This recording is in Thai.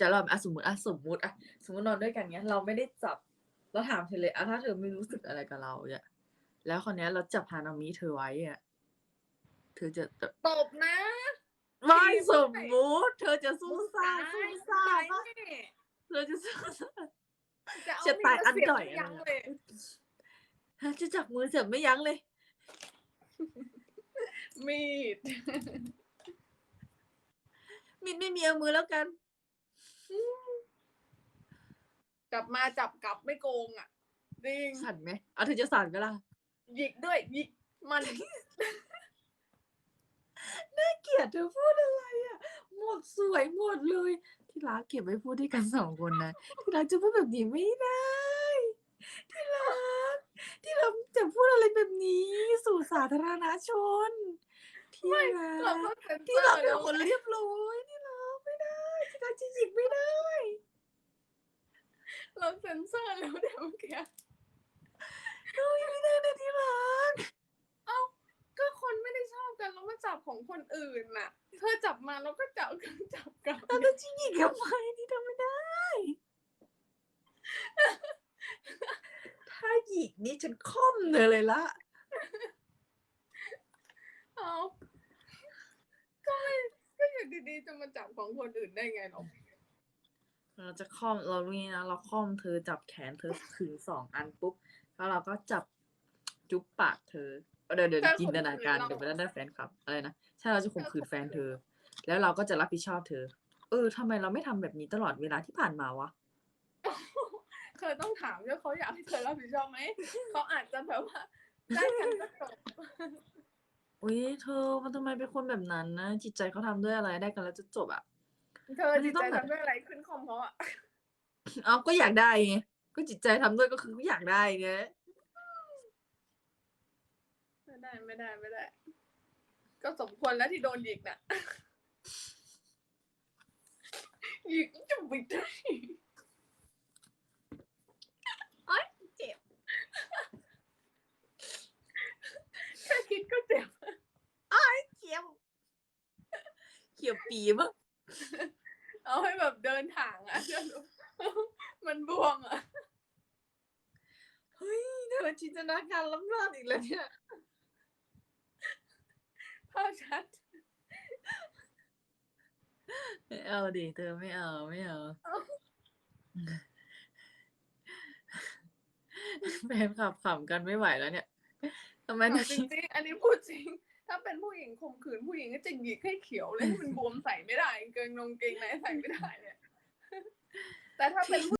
จะเราอะสมมติอะสมมติอะสมมตินอนด้วยกันเนี้ย เราไม่ได้จับเราถามเธอเลยอะถ้าเธอไม่รู้สึกอะไรกับเราเนี่ยแล้วคนนี้ยเราจับฮานามิเธอไว้อะเธอจะจะตบนะไม่สมมุติ เธอจะสู้ซ่าสู้ซ่าตายปะแน่เธอจะสู้ซ่าจะเอาจะตายอันมีดด่อยมาเสีบอะไรยังอะเลยฮะจะจับมือเสียบไม่ยั้งเลย มีดมินไม่มีเอามือแล้วกัน จับมาจับกลับไม่โกงอะจริงสั่นไหมเอาเธอจะสั่นก็ล่ะหยิกด้วยหยิกมันเกลียดเธอพูดอะไรอะ หมดสวยหมดเลย ที่รักเก็บไว้พูดด้วยกันสองคนนะที่รักจะพูดแบบนี้ไม่ได้ ที่รักที่รักจะพูดอะไรแบบนี้ สู่สาธารณชน ที่รัเรากก็เซ็นเซที่อรักร์เป็แล้นวคนเรียบร้อยที่รักไม่ได้ที่รักจะหยิกไม่ได้ เราเซ็นเซอร์แล้วเดี๋ยวเมื่อกี้เฮ้ยไม่ได้นะที่รักก็คนไม่ได้ชอบกันแล้วมาจับของคนอื่นน่ะ เธอจับมาแล้วก็จับกันจับกลับแล้วจะหยิกทำไมที่ทำไม่ได้ ถ้าหยิกนี่ฉันค่อมเธอเลยละ เอาก็ไม่ก็อยู่ดีๆจะมาจับของคนอื่นได้ไงหรอ เราจะค่อมเรารู้นี่นะเราค่อมเธอจับแขนเธอถึงสองอันปุ๊บแล้วเราก็จับจุ๊บปากเธอเอาเดี๋ยวเดี๋ยวจินตนาการเดี๋ยวไปได้แฟนคลับอะไรนะใช่เราจะข่มขืนแฟนเธอ แล้วเราก็จะรับผิดชอบเธอ เออทำไมเราไม่ทำแบบนี้ตลอดเวลาที่ผ่านมาวะเธอต้องถามด้วยเขาอยากให้เธอรับผิดชอบไหมเขาอาจจะแบบว่าได้กันก็จบอุ้ยเธอมันทำไมเป็นคนแบบนั้นนะจิตใจเขาทำด้วยอะไรได้กันแล้วจะจบอะ เธอจิตใจทำด้วยอะไรขึ้นคอมเขาอะเอาก็อยากได้ไงก็จิตใจทำด้วยก็คืออยากได้ไงไม่ได้ไม่ได้ไม่ได้ ก็สมควรแล้วที่โดนหยิกน่ะหยิกจะบิดได้โอ๊ยเจ็บแค่คิดก็เจ็บ เขียวเขียวปีมาก เอาให้แบบเดินทางอะ มันบวมอะ เฮ้ยเธอจินตนาการล้ำเลิศอีกแล้วเนี่ยภาพชัด ไม่เอาดิเธอไม่เอาไม่เอาแฟนขับขำกันไม่ไหวแล้วเนี่ยทำไมเอาถึจงริงๆอันนี้พูดจริง ถ้าเป็นผู้หญิงข่มขืนผู้หญิงก็จะหยิกให้เขียวเลยมันบวมใส่ไม่ได้เกงนงเกงในใส่ไม่ได้เนี่ยแต่ถ้าเป็นผู้